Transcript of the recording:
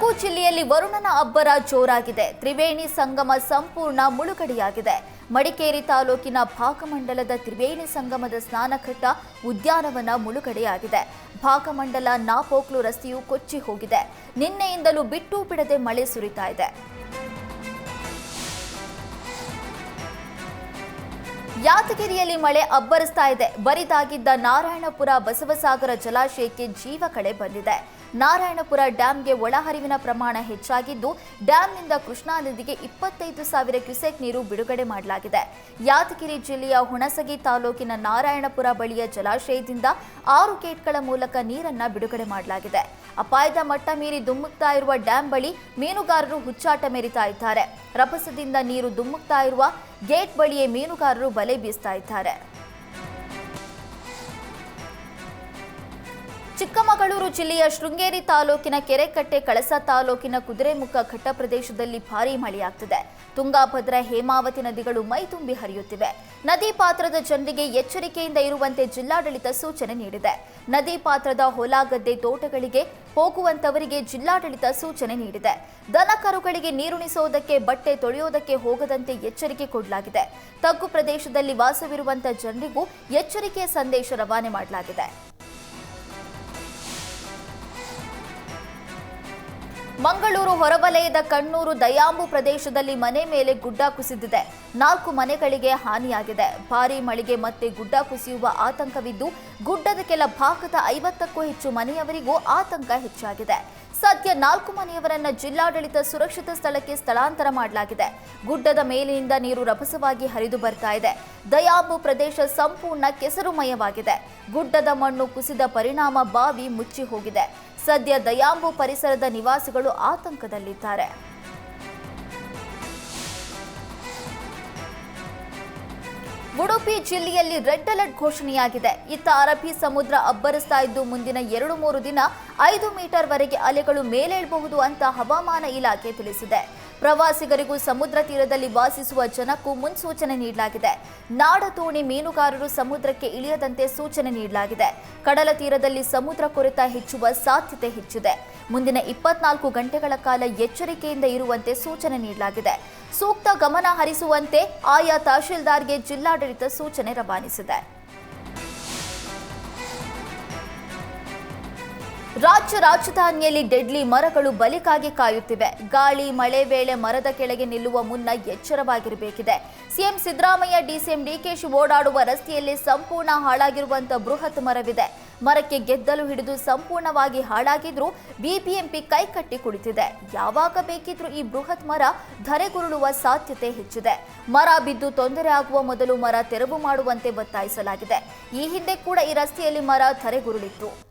ಕೊಡಗು ಜಿಲ್ಲೆಯಲ್ಲಿ ವರುಣನ ಅಬ್ಬರ ಜೋರಾಗಿದೆ. ತ್ರಿವೇಣಿ ಸಂಗಮ ಸಂಪೂರ್ಣ ಮುಳುಗಡೆಯಾಗಿದೆ. ಮಡಿಕೇರಿ ತಾಲೂಕಿನ ಭಾಗಮಂಡಲದ ತ್ರಿವೇಣಿ ಸಂಗಮದ ಸ್ನಾನಘಟ್ಟ ಉದ್ಯಾನವನ ಮುಳುಗಡೆಯಾಗಿದೆ. ಭಾಗಮಂಡಲ ನಾಪೋಕ್ಲು ರಸ್ತೆಯು ಕೊಚ್ಚಿ ಹೋಗಿದೆ. ನಿನ್ನೆಯಿಂದಲೂ ಬಿಟ್ಟು ಬಿಡದೆ ಮಳೆ ಸುರಿತಾ ಇದೆ. ಯಾದಗಿರಿಯಲ್ಲಿ ಮಳೆ ಅಬ್ಬರಿಸ್ತಾ ಇದೆ. ಬರಿದಾಗಿದ್ದ ನಾರಾಯಣಪುರ ಬಸವಸಾಗರ ಜಲಾಶಯಕ್ಕೆ ಜೀವ ಕಳೆ ಬಂದಿದೆ. ನಾರಾಯಣಪುರ ಡ್ಯಾಂಗೆ ಒಳಹರಿವಿನ ಪ್ರಮಾಣ ಹೆಚ್ಚಾಗಿದ್ದು ಡ್ಯಾಂನಿಂದ ಕೃಷ್ಣಾ ನದಿಗೆ ಇಪ್ಪತ್ತೈದು ಸಾವಿರ ಕ್ಯುಸೆಕ್ ನೀರು ಬಿಡುಗಡೆ ಮಾಡಲಾಗಿದೆ. ಯಾದಗಿರಿ ಜಿಲ್ಲೆಯ ಹುಣಸಗಿ ತಾಲೂಕಿನ ನಾರಾಯಣಪುರ ಬಳಿಯ ಜಲಾಶಯದಿಂದ ಆರು ಗೇಟ್ಗಳ ಮೂಲಕ ನೀರನ್ನು ಬಿಡುಗಡೆ ಮಾಡಲಾಗಿದೆ. ಅಪಾಯದ ಮಟ್ಟ ಮೀರಿ ದುಮ್ಮುಕ್ತಾ ಇರುವ ಡ್ಯಾಂ ಬಳಿ ಮೀನುಗಾರರು ಹುಚ್ಚಾಟ ಮೆರಿತಾ ಇದ್ದಾರೆ. ರಭಸದಿಂದ ನೀರು ದುಮ್ಮುಕ್ತಾ ಇರುವ ಗೇಟ್ ಬಳಿಯೇ ಮೀನುಗಾರರು ಬಲೆ ಬೀಸ್ತಾ ಇದ್ದಾರೆ. ಚಿಕ್ಕಮಗಳೂರು ಜಿಲ್ಲೆಯ ಶೃಂಗೇರಿ ತಾಲೂಕಿನ ಕೆರೆಕಟ್ಟೆ ಕಳಸ ತಾಲೂಕಿನ ಕುದುರೆಮುಖ ಘಟ್ಟ ಪ್ರದೇಶದಲ್ಲಿ ಭಾರೀ ಮಳೆಯಾಗ್ತಿದೆ. ತುಂಗಾಭದ್ರ, ಹೇಮಾವತಿ ನದಿಗಳು ಮೈತುಂಬಿ ಹರಿಯುತ್ತಿವೆ. ನದಿ ಪಾತ್ರದ ಜನರಿಗೆ ಎಚ್ಚರಿಕೆಯಿಂದ ಇರುವಂತೆ ಜಿಲ್ಲಾಡಳಿತ ಸೂಚನೆ ನೀಡಿದೆ. ನದಿ ಪಾತ್ರದ ಹೊಲ ಗದ್ದೆ ತೋಟಗಳಿಗೆ ಹೋಗುವಂತವರಿಗೆ ಜಿಲ್ಲಾಡಳಿತ ಸೂಚನೆ ನೀಡಿದೆ. ದನ ಕರುಗಳಿಗೆ ನೀರುಣಿಸೋದಕ್ಕೆ ಬಟ್ಟೆ ತೊಳೆಯೋದಕ್ಕೆ ಹೋಗದಂತೆ ಎಚ್ಚರಿಕೆ ಕೊಡಲಾಗಿದೆ. ತಗ್ಗು ಪ್ರದೇಶದಲ್ಲಿ ವಾಸವಿರುವಂತಹ ಜನರಿಗೂ ಎಚ್ಚರಿಕೆಯ ಸಂದೇಶ ರವಾನೆ ಮಾಡಲಾಗಿದೆ. ಮಂಗಳೂರು ಹೊರವಲಯದ ಕಣ್ಣೂರು ದಯಾಂಬು ಪ್ರದೇಶದಲ್ಲಿ ಮನೆ ಮೇಲೆ ಗುಡ್ಡ ಕುಸಿದಿದೆ. ನಾಲ್ಕು ಮನೆಗಳಿಗೆ ಹಾನಿಯಾಗಿದೆ. ಭಾರೀ ಮಳೆಗೆ ಮತ್ತೆ ಗುಡ್ಡ ಕುಸಿಯುವ ಆತಂಕವಿದ್ದು, ಗುಡ್ಡದ ಕೆಲ ಭಾಗದ ಐವತ್ತಕ್ಕೂ ಹೆಚ್ಚು ಮನೆಯವರಿಗೂ ಆತಂಕ ಹೆಚ್ಚಾಗಿದೆ. ಸದ್ಯ ನಾಲ್ಕು ಮನೆಯವರನ್ನ ಜಿಲ್ಲಾಡಳಿತ ಸುರಕ್ಷಿತ ಸ್ಥಳಕ್ಕೆ ಸ್ಥಳಾಂತರ ಮಾಡಲಾಗಿದೆ. ಗುಡ್ಡದ ಮೇಲಿನಿಂದ ನೀರು ರಭಸವಾಗಿ ಹರಿದು ಬರ್ತಾ ಇದೆ. ದಯಾಂಬು ಪ್ರದೇಶ ಸಂಪೂರ್ಣ ಕೆಸರುಮಯವಾಗಿದೆ. ಗುಡ್ಡದ ಮಣ್ಣು ಕುಸಿದ ಪರಿಣಾಮ ಬಾವಿ ಮುಚ್ಚಿ ಹೋಗಿದೆ ಸದ್ಯ ದಯಾಂಬು ಪರಿಸರದ ನಿವಾಸಿಗಳು ಆತಂಕದಲ್ಲಿದ್ದಾರೆ. ಉಡುಪಿ ಜಿಲ್ಲೆಯಲ್ಲಿ ರೆಡ್ ಅಲರ್ಟ್ ಘೋಷಣೆಯಾಗಿದೆ. ಇತ್ತ ಅರಬ್ಬಿ ಸಮುದ್ರ ಅಬ್ಬರಿಸ್ತಾ ಇದ್ದು ಮುಂದಿನ ಎರಡು ಮೂರು ದಿನ ಐದು ಮೀಟರ್ ವರೆಗೆ ಅಲೆಗಳು ಮೇಲೇಳಬಹುದು ಅಂತ ಹವಾಮಾನ ಇಲಾಖೆ ತಿಳಿಸಿದೆ. ಪ್ರವಾಸಿಗರಿಗೂ ಸಮುದ್ರ ತೀರದಲ್ಲಿ ವಾಸಿಸುವ ಜನಕ್ಕೂ ಮುನ್ಸೂಚನೆ ನೀಡಲಾಗಿದೆ. ನಾಡತೋಣಿ ಮೀನುಗಾರರು ಸಮುದ್ರಕ್ಕೆ ಇಳಿಯದಂತೆ ಸೂಚನೆ ನೀಡಲಾಗಿದೆ. ಕಡಲ ತೀರದಲ್ಲಿ ಸಮುದ್ರ ಕೊರೆತ ಹೆಚ್ಚುವ ಸಾಧ್ಯತೆ ಹೆಚ್ಚಿದೆ. ಮುಂದಿನ ಇಪ್ಪತ್ನಾಲ್ಕು ಗಂಟೆಗಳ ಕಾಲ ಎಚ್ಚರಿಕೆಯಿಂದ ಇರುವಂತೆ ಸೂಚನೆ ನೀಡಲಾಗಿದೆ. ಸೂಕ್ತ ಗಮನ ಹರಿಸುವಂತೆ ಆಯಾ ತಹಶೀಲ್ದಾರ್ಗೆ ಜಿಲ್ಲಾಡಳಿತ ಸೂಚನೆ ರವಾನಿಸಿದೆ. ರಾಜ್ಯ ರಾಜಧಾನಿಯಲ್ಲಿ ಡೆಡ್ಲಿ ಮರಗಳು ಬಲಿಕಾಗಿ ಕಾಯುತ್ತಿವೆ. ಗಾಳಿ, ಮಳೆ ವೇಳೆ ಮರದ ಕೆಳಗೆ ನಿಲ್ಲುವ ಮುನ್ನ ಎಚ್ಚರವಾಗಿರಬೇಕಿದೆ. ಸಿಎಂ ಸಿದ್ದರಾಮಯ್ಯ, ಡಿಸಿಎಂ ಡಿಕೆಶಿ ಓಡಾಡುವ ರಸ್ತೆಯಲ್ಲಿ ಸಂಪೂರ್ಣ ಹಾಳಾಗಿರುವಂತಹ ಬೃಹತ್ ಮರವಿದೆ. ಮರಕ್ಕೆ ಗೆದ್ದಲು ಹಿಡಿದು ಸಂಪೂರ್ಣವಾಗಿ ಹಾಳಾಗಿದ್ರೂ ಬಿಬಿಎಂಪಿ ಕೈಕಟ್ಟಿ ಕುಳಿತಿದೆ. ಯಾವಾಗ ಬೇಕಿದ್ರೂ ಈ ಬೃಹತ್ ಮರ ಧರೆಗುರುಳುವ ಸಾಧ್ಯತೆ ಹೆಚ್ಚಿದೆ. ಮರ ಬಿದ್ದು ತೊಂದರೆ ಆಗುವ ಮೊದಲು ಮರ ತೆರವು ಮಾಡುವಂತೆ ಒತ್ತಾಯಿಸಲಾಗಿದೆ. ಈ ಹಿಂದೆ ಕೂಡ ಈ ರಸ್ತೆಯಲ್ಲಿ ಮರ ಧರೆಗುರುಳಿತ್ತು.